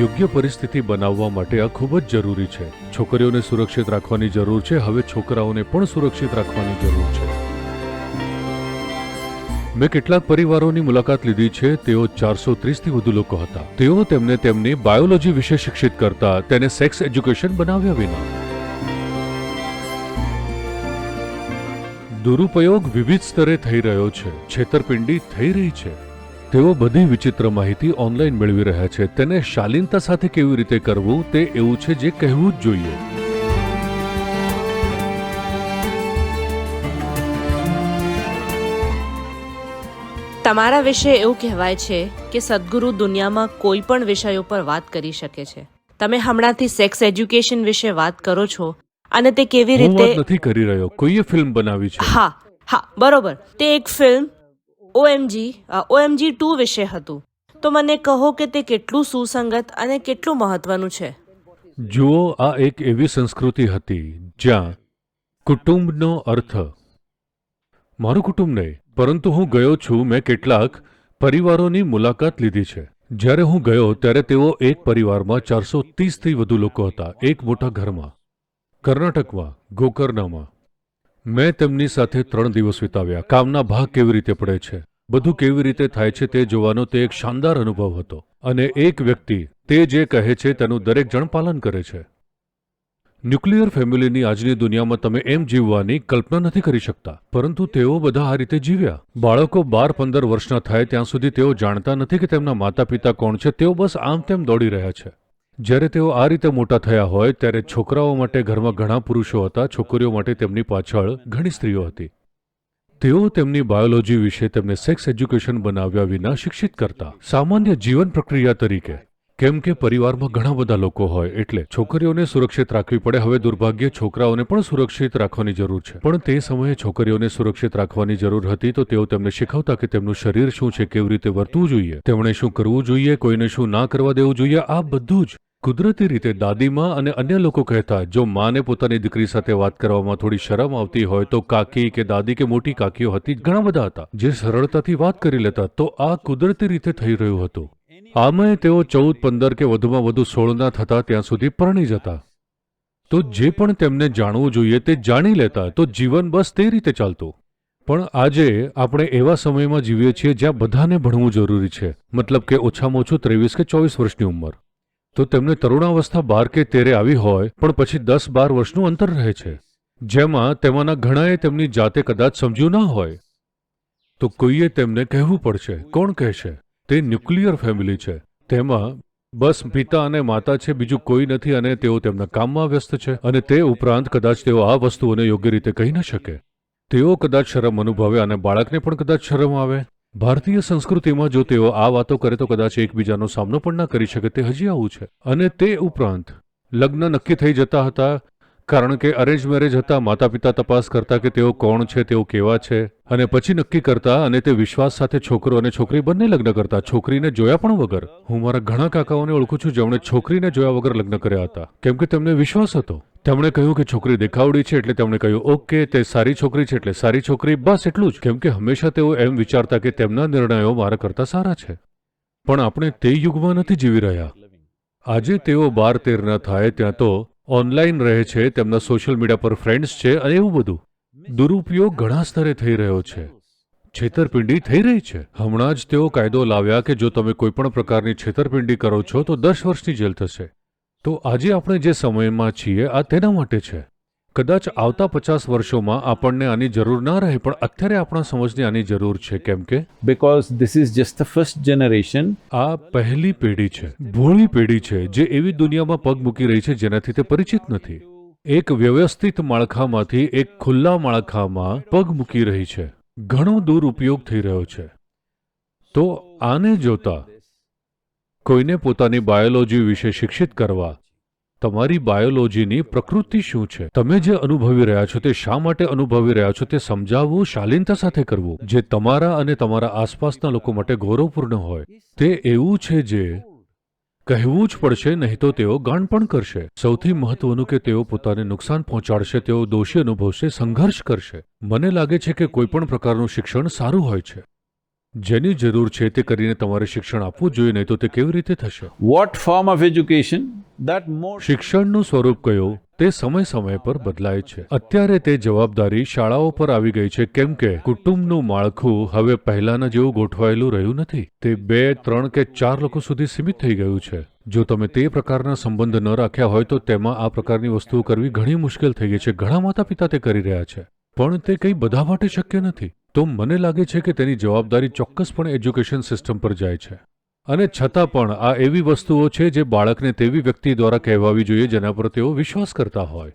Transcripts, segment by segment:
યોગ્ય પરિસ્થિતિ બનાવવા માટે આ ખૂબ જ જરૂરી છે. છોકરીઓને સુરક્ષિત રાખવાની જરૂર છે, હવે છોકરાઓને પણ સુરક્ષિત રાખવાની જરૂર છે. મેં કેટલાક પરિવારોની મુલાકાત લીધી છે, તેઓ ચારસો ત્રીસથી વધુ લોકો હતા. તેઓ તેમને તેમની બાયોલોજી વિશે શિક્ષિત કરતા, તેને સેક્સ એજ્યુકેશન બનાવ્યા વિના. દુરુપયોગ વિવિધ સ્તરે થઈ રહ્યો છે. છેતરપિંડી થઈ રહી છે. તેઓ બધી વિચિત્ર માહિતી ઓનલાઈન મેળવી રહ્યા છે. તેને શાલીનતા સાથે કેવી રીતે કરવું તે એવું છે જે કહેવું જ જોઈએ. તમારા વિશે એવું કહેવાય છે કે સદગુરુ દુનિયામાં કોઈ પણ વિષય ઉપર વાત કરી શકે છે. તમે હમણાંથી સેક્સ એજ્યુકેશન વિશે વાત કરો છો અને તે કેવી રીતે નથી કરી રહ્યો. કોઈએ ફિલ્મ બનાવી છે? હા હા બરોબર. તે એક ફિલ્મ ઓએમજી ઓએમજી ટુ વિશે હતું. તો મને કહો કે તે કેટલું સુસંગત અને કેટલું મહત્વનું છે. જુઓ, આ એક એવી સંસ્કૃતિ હતી જ્યાં કુટુંબનો અર્થ મારું કુટુંબ નહીં, પરંતુ હું ગયો છું મેં કેટલાક પરિવારોની મુલાકાત લીધી છે. જ્યારે હું ગયો, ત્યારે તેઓ એક પરિવારમાં ચારસો ત્રીસથી વધુ લોકો હતા. એક મોટા ઘરમાં, કર્ણાટકમાં, ગોકર્ણામાં મેં તેમની સાથે ત્રણ દિવસ વિતાવ્યા. કામના ભાગ કેવી રીતે પડે છે? બધું કેવી રીતે થાય છે તે જોવાનો તે એક શાનદાર અનુભવ હતો. અને એક વ્યક્તિ તે જે કહે છે તેનું દરેક જણ પાલન કરે છે. ન્યુક્લિયર ફેમિલીની આજની દુનિયામાં તમે એમ જીવવાની કલ્પના નથી કરી શકતા. પરંતુ તેઓ બધા આ રીતે જીવ્યા. બાળકો બાર પંદર વર્ષના થાય ત્યાં સુધી તેઓ જાણતા નથી કે તેમના માતા પિતા કોણ છે. તેઓ બસ આમ તેમ દોડી રહ્યા છે. જ્યારે તેઓ આ રીતે મોટા થયા હોય, ત્યારે છોકરાઓ માટે ઘરમાં ઘણા પુરુષો હતા, છોકરીઓ માટે તેમની પાછળ ઘણી સ્ત્રીઓ હતી. તેઓ તેમની બાયોલોજી વિશે તેમને સેક્સ એજ્યુકેશન બનાવ્યા વિના શિક્ષિત કરતા. સામાન્ય જીવન પ્રક્રિયા તરીકે કેમ કે પરિવારમાં ઘણા બધા લોકો હોય, એટલે છોકરીઓને સુરક્ષિત રાખવી પડે. હવે દુર્ભાગ્યે, છોકરાઓને પણ સુરક્ષિત રાખવાની જરૂર છે. પણ તે સમયે છોકરીઓને સુરક્ષિત રાખવાની જરૂર હતી, તો તેઓ તેમને શીખવતા કે તેમનું શરીર શું છે, કેવી રીતે વર્તવું જોઈએ, તેમણે શું કરવું જોઈએ, કોઈને શું ના કરવા દેવું જોઈએ, આ બધું જ કુદરતી રીતે દાદીમાં અને અન્ય લોકો કહેતા. જો માને પોતાની દીકરી સાથે વાત કરવામાં થોડી શરમ આવતી હોય, તો કાકી કે દાદી કે મોટી કાકીઓ હતી, ઘણા બધા હતા, જે સરળતાથી વાત કરી લેતા, તો આ કુદરતી રીતે થઈ રહ્યું હતું. આમાંય તેઓ ચૌદ, પંદર કે વધુમાં વધુ સોળના થતા ત્યાં સુધી પરણી જતા. તો જે પણ તેમને જાણવું જોઈએ તે જાણી લેતા, તો જીવન બસ તે રીતે ચાલતું. પણ આજે આપણે એવા સમયમાં જીવીએ છીએ જ્યાં બધાને ભણવું જરૂરી છે, મતલબ કે ઓછામાં ઓછું ત્રેવીસ કે ચોવીસ વર્ષની ઉંમર. તો તેમને તરુણાવસ્થા બાર કે તેરે આવી હોય, પણ પછી દસ, બાર વર્ષનું અંતર રહે છે. જેમાં તેમાંના ઘણાએ તેમની જાતે કદાચ સમજ્યું ના હોય. તો કોઈએ તેમને કહેવું પડશે? કોણ કહેશે? તે ન્યુક્લિયર ફેમિલી છે. તેમાં બસ પિતા અને માતા છે, બીજું કોઈ નથી અને તેઓ તેમના કામમાં વ્યસ્ત છે અને તે ઉપરાંત કદાચ તેઓ આ વસ્તુઓને યોગ્ય રીતે કહી ન શકે. તેઓ કદાચ શરમ અનુભવે અને બાળકને પણ કદાચ શરમ આવે. ભારતીય સંસ્કૃતિમાં જો તેઓ આ વાતો કરે તો કદાચ એકબીજાનો સામનો પણ ના કરી શકે, તે હજી આવું છે. અને તે ઉપરાંત લગ્ન નક્કી થઈ જતા હતા. કારણ કે અરેન્જ મેરેજ હતા માતા પિતા તપાસ કરતા કે તેઓ કોણ છે, તેઓ કેવા છે અને પછી નક્કી કરતા અને તે વિશ્વાસ સાથે છોકરો અને છોકરી બંને લગ્ન કરતા. છોકરીને જોયા પણ વગર. હું મારા ઘણા કાકાઓને ઓળખું છું, જેમણે છોકરીને જોયા વગર લગ્ન કર્યા હતા. કેમ કે તેમને વિશ્વાસ હતો. તેમણે કહ્યું કે છોકરી દેખાવડી છે એટલે તેમણે કહ્યું, ઓકે, તે સારી છોકરી છે એટલે સારી છોકરી, બસ એટલું જ. કેમ કે હંમેશા તેઓ એમ વિચારતા કે તેમના નિર્ણયો મારા કરતા સારા છે. પણ આપણે તે યુગમાં નથી જીવી રહ્યા. આજે તેઓ બાર તેરના થાય, ત્યાં તો ઓનલાઈન રહે છે, તેમના સોશિયલ મીડિયા પર ફ્રેન્ડ્સ છે અને એવું બધું. દુરુપયોગ ઘણા સ્તરે થઈ રહ્યો છે. છેતરપિંડી થઈ રહી છે. હમણાં જ તેઓ કાયદો લાવ્યા કે જો તમે કોઈ પણ પ્રકારની છેતરપિંડી કરો છો, તો દસ વર્ષની જેલ થશે. તો આજે આપણે જે સમયમાં છીએ, આ તેના માટે છે. કદાચ આવતા પચાસ વર્ષોમાં આપણને આની જરૂર ના રહે પણ અત્યારે આપણા સમજની આની જરૂર છે કેમ કે? Because this is just the first generation આ પહેલી પેઢી છે ભોળી પેઢી છે જે એવી દુનિયામાં પગ મૂકી રહી છે જેનાથી તે પરિચિત નથી. એક વ્યવસ્થિત માળખામાંથી એક ખુલ્લા માળખામાં પગ મૂકી રહી છે. ઘણો દુરુપયોગ થઈ રહ્યો છે. તો આને જોતા કોઈને પોતાની બાયોલોજી વિશે શિક્ષિત કરવા તમારી બાયોલોજીની પ્રકૃતિ શું છે? તમે જે અનુભવી રહ્યા છો તે શા માટે અનુભવી રહ્યા છો તે સમજાવવું, શાલીનતા સાથે કરવું, જે તમારા અને તમારા આસપાસના લોકો માટે ગૌરવપૂર્ણ હોય, તે એવું છે જે કહેવું જ પડશે, નહીં તો તેઓ ગાણ પણ કરશે. સૌથી મહત્વનું કે તેઓ પોતાને નુકસાન પહોંચાડશે, તેઓ દોષી અનુભવશે, સંઘર્ષ કરશે. મને લાગે છે કે કોઈ પણ પ્રકારનું શિક્ષણ સારું હોય છે. જેની જરૂર છે તે કરીને તમારે શિક્ષણ આપવું જોઈએ, નહીં તો તે કેવી રીતે થશે? What form of education? શિક્ષણનું સ્વરૂપ કયો તે સમય સમય પર બદલાય છે. અત્યારે તે જવાબદારી શાળાઓ પર આવી ગઈ છે કેમ કે કુટુંબનું માળખું હવે પહેલાના જેવું ગોઠવાયેલું રહ્યું નથી. તે બે, ત્રણ કે ચાર લોકો સુધી સીમિત થઈ ગયું છે. જો તમે તે પ્રકારના સંબંધ ન રાખ્યા હોય તો તેમાં આ પ્રકારની વસ્તુઓ કરવી ઘણી મુશ્કેલ થઈ ગઈ છે. ઘણા માતા પિતા તે કરી રહ્યા છે. પણ તે કંઈ બધા માટે શક્ય નથી. તો મને લાગે છે કે તેની જવાબદારી ચોક્કસપણે એજ્યુકેશન સિસ્ટમ પર જાય છે. અને છતાં પણ આ એવી વસ્તુઓ છે જે બાળકને તેવી વ્યક્તિ દ્વારા કહેવાવી જોઈએ જેના પર તેઓ વિશ્વાસ કરતા હોય.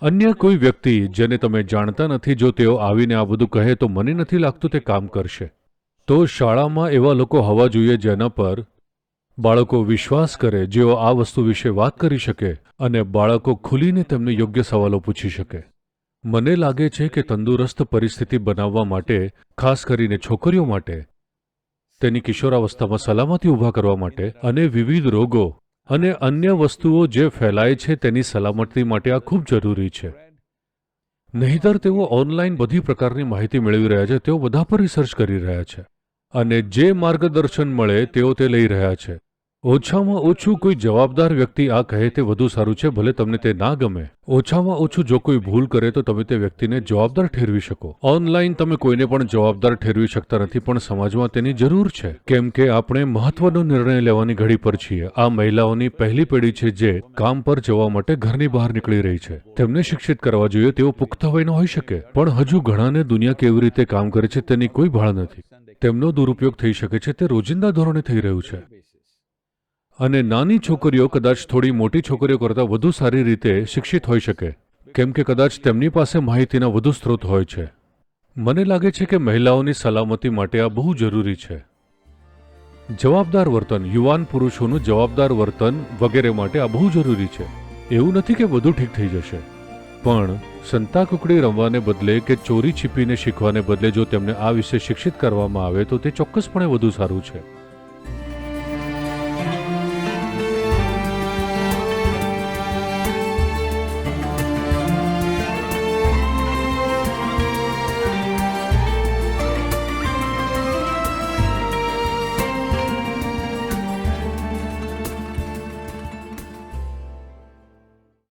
અન્ય કોઈ વ્યક્તિ જેને તમે જાણતા નથી, જો તેઓ આવીને આ બધું કહે, તો મને નથી લાગતું તે કામ કરશે. તો શાળામાં એવા લોકો હોવા જોઈએ જેના પર બાળકો વિશ્વાસ કરે, જેઓ આ વસ્તુ વિશે વાત કરી શકે અને બાળકો ખુલીને તેમને યોગ્ય સવાલો પૂછી શકે. મને લાગે છે કે તંદુરસ્ત પરિસ્થિતિ બનાવવા માટે, ખાસ કરીને છોકરીઓ માટે તેની કિશોરાવસ્થામાં સલામતી ઊભા કરવા માટે અને વિવિધ રોગો અને અન્ય વસ્તુઓ જે ફેલાય છે તેની સલામતી માટે આ ખૂબ જરૂરી છે. નહીંતર તેઓ ઓનલાઈન બધી પ્રકારની માહિતી મેળવી રહ્યા છે, તેઓ બધા પર રિસર્ચ કરી રહ્યા છે અને જે માર્ગદર્શન મળે તેઓ તે લઈ રહ્યા છે. ઓછામાં ઓછું કોઈ જવાબદાર વ્યક્તિ આ કહે તે વધુ સારું છે, ભલે તમને તે ના ગમે. ઓછામાં ઓછું જો કોઈ ભૂલ કરે તો તમે તે વ્યક્તિને જવાબદાર ઠેરવી શકો. ઓનલાઈન તમે કોઈને પણ જવાબદાર ઠેરવી શકતા નથી, પણ સમાજમાં તેની જરૂર છે. કેમ કે આપણે મહત્વનો નિર્ણય લેવાની ઘડી પર છીએ. આ મહિલાઓની પહેલી પેઢી છે જે કામ પર જવા માટે ઘરની બહાર નીકળી રહી છે. તેમને શિક્ષિત કરવા જોઈએ, તેઓ પુખ્ત વયનો હોઈ શકે, પણ હજુ ઘણાને દુનિયા કેવી રીતે કામ કરે છે તેની કોઈ ભાળ નથી. તેમનો દુરુપયોગ થઈ શકે છે, તે રોજિંદા ધોરણે થઈ રહ્યું છે. અને નાની છોકરીઓ કદાચ થોડી મોટી છોકરીઓ કરતાં વધુ સારી રીતે શિક્ષિત હોઈ શકે. કેમ કે કદાચ તેમની પાસે માહિતીના વધુ સ્ત્રોત હોય છે. મને લાગે છે કે મહિલાઓની સલામતી માટે આ બહુ જરૂરી છે. જવાબદાર વર્તન, યુવાન પુરુષોનું જવાબદાર વર્તન વગેરે માટે આ બહુ જરૂરી છે. એવું નથી કે બધું ઠીક થઈ જશે. પણ સંતાકુકડી રમવાને બદલે કે ચોરી છીપીને શીખવાને બદલે જો તેમને આ વિશે શિક્ષિત કરવામાં આવે તો તે ચોક્કસપણે વધુ સારું છે.